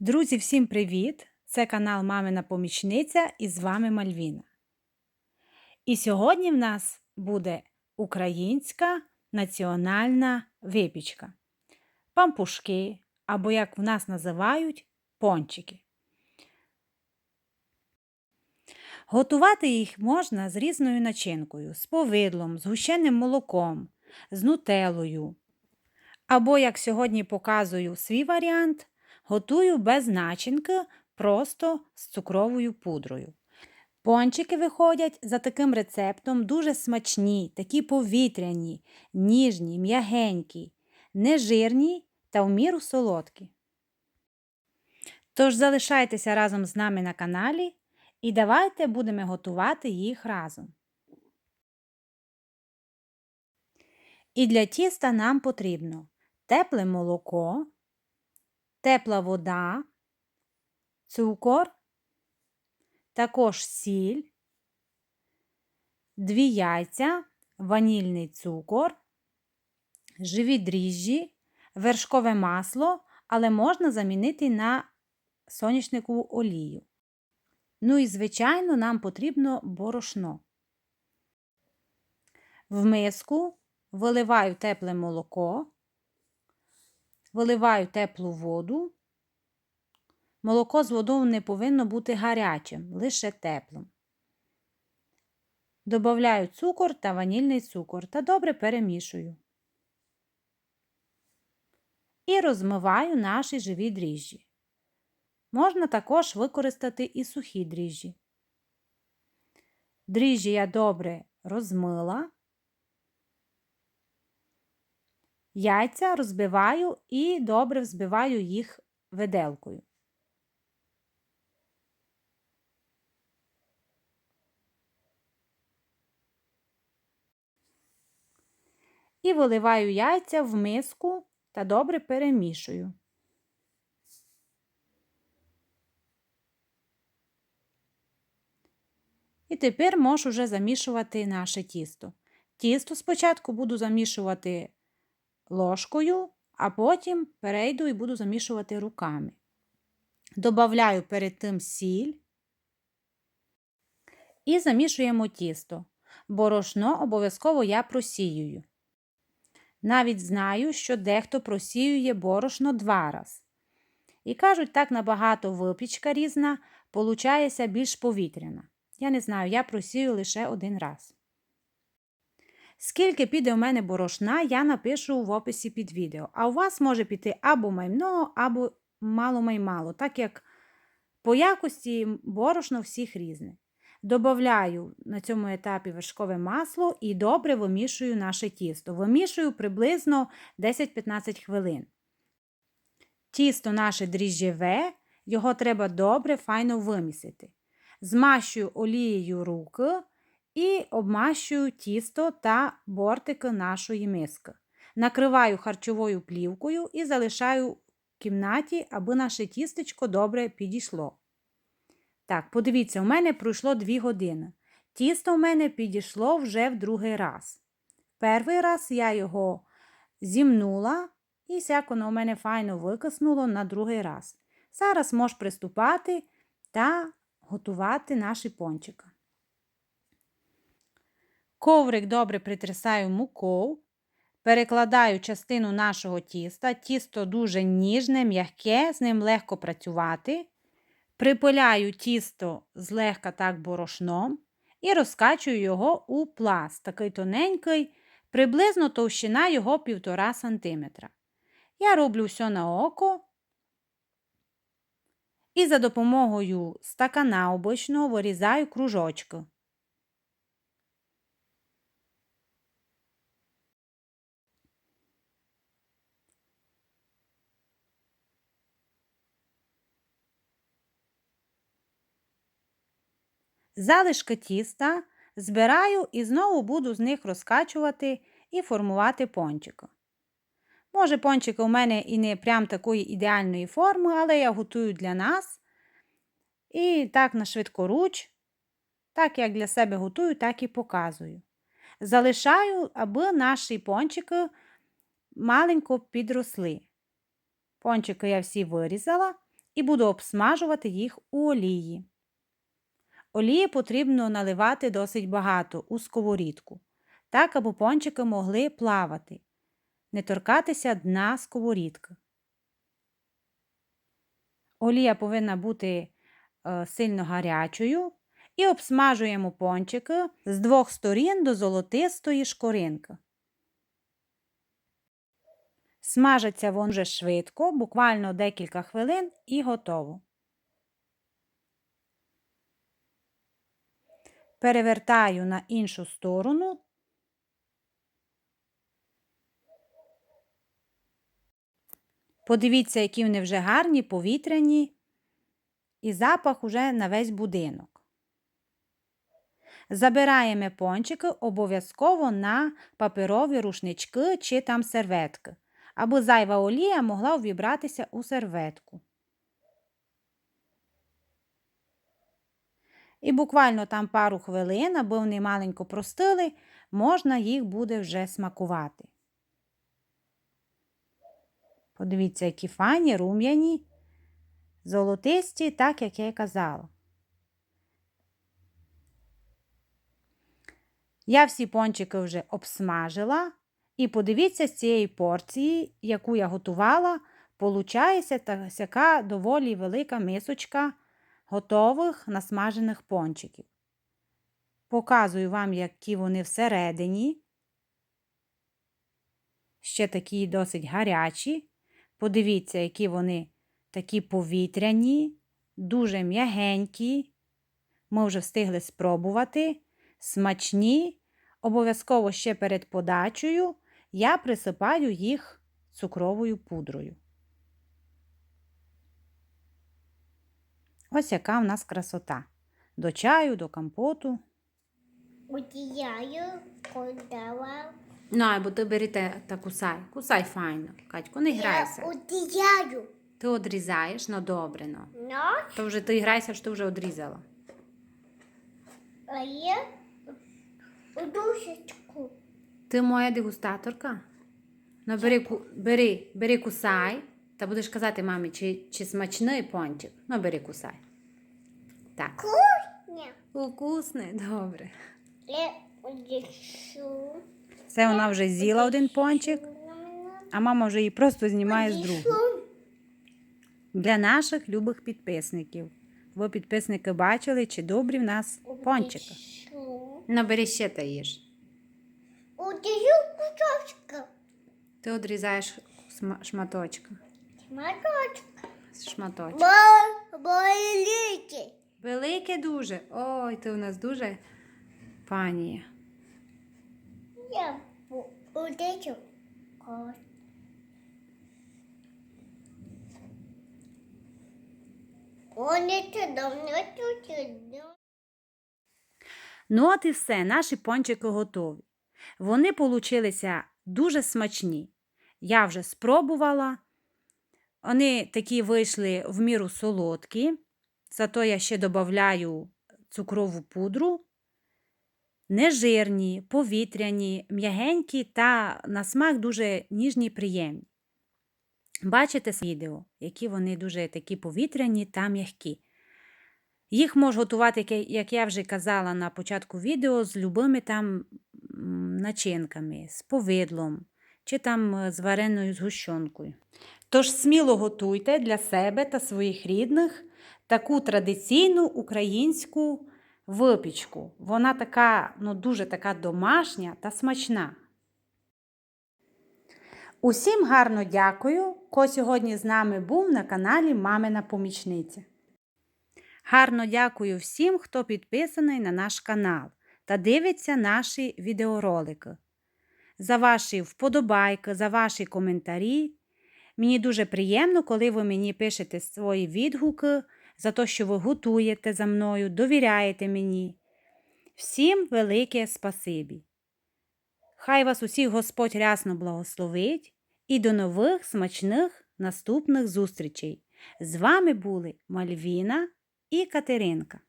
Друзі, всім привіт! Це канал Мамина Помічниця і з вами Мальвіна. І сьогодні в нас буде українська національна випічка. Пампушки, або, як в нас називають, пончики. Готувати їх можна з різною начинкою, з повидлом, з гущеним молоком, з нутелою. Або, як сьогодні показую свій варіант, Готую без начинки, просто з цукровою пудрою. Пончики виходять за таким рецептом дуже смачні, такі повітряні, ніжні, м'ягенькі, нежирні та в міру солодкі. Тож залишайтеся разом з нами на каналі і давайте будемо готувати їх разом. І для тіста нам потрібно тепле молоко тепла вода, цукор, також сіль, дві яйця, ванільний цукор, живі дріжджі, вершкове масло, але можна замінити на сонячникову олію. Ну і, звичайно, нам потрібно борошно. В миску виливаю тепле молоко, Виливаю теплу воду. Молоко з водою не повинно бути гарячим, лише теплим. Добавляю цукор та ванільний цукор та добре перемішую. І розмиваю наші живі дріжджі. Можна також використати і сухі дріжджі. Дріжджі я добре розмила. Яйця розбиваю і добре взбиваю їх виделкою. І виливаю яйця в миску та добре перемішую. І тепер можу вже замішувати наше тісто. Тісто спочатку буду замішувати ложкою, а потім перейду і буду замішувати руками. Добавляю перед тим сіль і замішуємо тісто. Борошно обов'язково я просіюю. Навіть знаю, що дехто просіює борошно два рази. І кажуть, так набагато випічка різна, получається більш повітряна. Я не знаю, я просію лише один раз. Скільки піде у мене борошна, я напишу в описі під відео. А у вас може піти або маймного, або мало-маймало, так як по якості борошно всіх різне. Добавляю на цьому етапі вершкове масло і добре вимішую наше тісто. Вимішую приблизно 10-15 хвилин. Тісто наше дріжджеве, його треба добре, файно вимісити. Змащую олією руки і обмащую тісто та бортики нашої миски. Накриваю харчовою плівкою і залишаю в кімнаті, аби наше тістечко добре підійшло. Так, подивіться, у мене пройшло 2 години. Тісто у мене підійшло вже в другий раз. Перший раз я його зімнула, і сяк воно у мене файно викиснуло на другий раз. Зараз можеш приступати та готувати наші пончики. Коврик добре притрясаю мукою, перекладаю частину нашого тіста. Тісто дуже ніжне, м'яке, з ним легко працювати. Припиляю тісто злегка так борошном і розкачую його у пласт, такий тоненький, приблизно товщина його 1,5 см. Я роблю все на око. І за допомогою стакана обичного вирізаю кружочки. Залишки тіста збираю і знову буду з них розкачувати і формувати пончики. Може, пончики у мене і не прям такої ідеальної форми, але я готую для нас. І так на швидкоруч, так як для себе готую, так і показую. Залишаю, аби наші пончики маленько підросли. Пончики я всі вирізала і буду обсмажувати їх у олії. Олії потрібно наливати досить багато у сковорідку, так аби пончики могли плавати, не торкатися дна сковорідки. Олія повинна бути е, сильно гарячою і обсмажуємо пончики з двох сторін до золотистої шкоринки. Смажаться вони вже швидко, буквально декілька хвилин і готово. Перевертаю на іншу сторону. Подивіться, які вони вже гарні, повітряні, і запах уже на весь будинок. Забираємо пончики обов'язково на паперові рушнички чи там серветки, аби зайва олія могла увібратися у серветку. І буквально там пару хвилин, аби вони маленько простили, можна їх буде вже смакувати. Подивіться, які фані, рум'яні, золотисті, так як я й казала. Я всі пончики вже обсмажила. І подивіться з цієї порції, яку я готувала, получається така доволі велика мисочка готових насмажених пончиків. Показую вам, які вони всередині. Ще такі досить гарячі. Подивіться, які вони такі повітряні, дуже м'ягенькі. Ми вже встигли спробувати. Смачні. Обов'язково ще перед подачею я присипаю їх цукровою пудрою. Ось яка в нас красота. До чаю, до компоту. Одіяю подала. Ну, бо ти бери та, та кусай. Кусай файно. Катько, не грайся. Я одіяю. Ти одрізаєш, ну добре, ну. Ну, То вже ти грайся, що ти вже одрізала. а я подушечку. Ти моя дегустаторка? Ну, бери, ку- бери, бери кусай, та будеш казати мамі, чи, чи смачний пончик. Ну, бери кусай. Так. Ні. Вкусний, добре. Це вона вже з'їла один пончик, а мама вже її просто знімає з другого. Для наших любих підписників. Ви підписники бачили, чи добрі в нас пончики. Набери ще та їж. Одію кусочка. Ти одрізаєш. Шматочка. Шматочок. Бо, боліки. Велике дуже. Ой, ти у нас дуже панія. Я тут. Ну, от і все, наші пончики готові. Вони получилися дуже смачні. Я вже спробувала. Вони такі вийшли в міру солодкі, зато я ще додаю цукрову пудру. Нежирні, повітряні, м'ягенькі та на смак дуже ніжні приємні. Бачите з відео, які вони дуже такі повітряні та м'які. Їх можу готувати, як я- вже казала на початку відео, з любими там начинками, з повидлом чи там е, з вареною згущенкою. Тож сміло готуйте для себе та своїх рідних таку традиційну українську випічку. Вона така, ну дуже така домашня та смачна. Усім гарно дякую, ко сьогодні з нами був на каналі Мамина Помічниця. Гарно дякую всім, хто підписаний на наш канал та дивиться наші відеоролики. За ваші вподобайки, за ваші коментарі. Мені дуже приємно, коли ви мені пишете свої відгуки за те, що ви готуєте за мною, довіряєте мені. Всім велике спасибі. Хай вас усіх Господь рясно благословить і до нових смачних наступних зустрічей. З вами були Мальвіна і Катеринка.